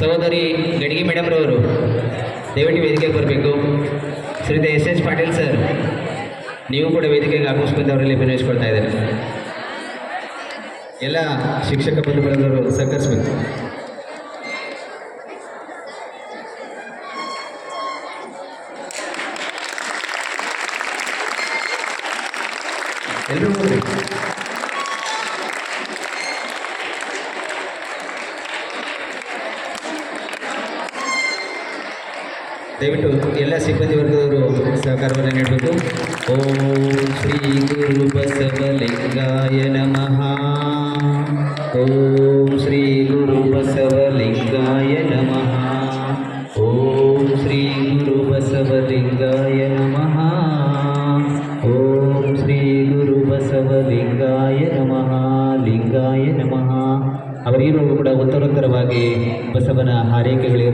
ಸಹೋದರಿ ಗಡಿಗೆ ಮೇಡಮ್ರವರು ದಯವಿಟ್ಟು ವೇದಿಕೆಗೆ ಬರಬೇಕು ಶ್ರೀದ ಎಸ್ ಎಸ್ ಪಾಟೀಲ್ ಸರ್ ನೀವು ಕೂಡ ವೇದಿಕೆಗೆ ಆಗಮಿಸ್ಕೊಂಡು ಅವರಲ್ಲಿ ಅಭಿನಯಿಸ್ಕೊಳ್ತಾ ಇದ್ದಾರೆ. ಎಲ್ಲ ಶಿಕ್ಷಕ ಬಂಧು ಬಳಗರು ಸಹಕರಿಸ್ಬೇಕು ಎಲ್ಲರೂ ದಯವಿಟ್ಟು ಎಲ್ಲ ಸಿಬ್ಬಂದಿ ವರ್ಗದವರು ಸಹಕಾರವನ್ನು ನೀಡಬೇಕು. ಓಂ ಶ್ರೀ ಗುರು ಬಸವಲಿಂಗಾಯ ನಮಃ. ಓಂ ಶ್ರೀ ಗುರು ಬಸವಲಿಂಗಾಯ ನಮಃ. ಓಂ ಶ್ರೀ ಗುರು ಬಸವಲಿಂಗಾಯ ನಮಃ. ಓಂ ಶ್ರೀ ಗುರು ಬಸವಲಿಂಗಾಯ ನಮಃ. ಲಿಂಗಾಯ ನಮಃ. ಅವರಿಗೂ ಕೂಡ ಉತ್ತರೋತ್ತರವಾಗಿ ಬಸವನ ಹಾರೈಕೆಗಳಿರಲಿ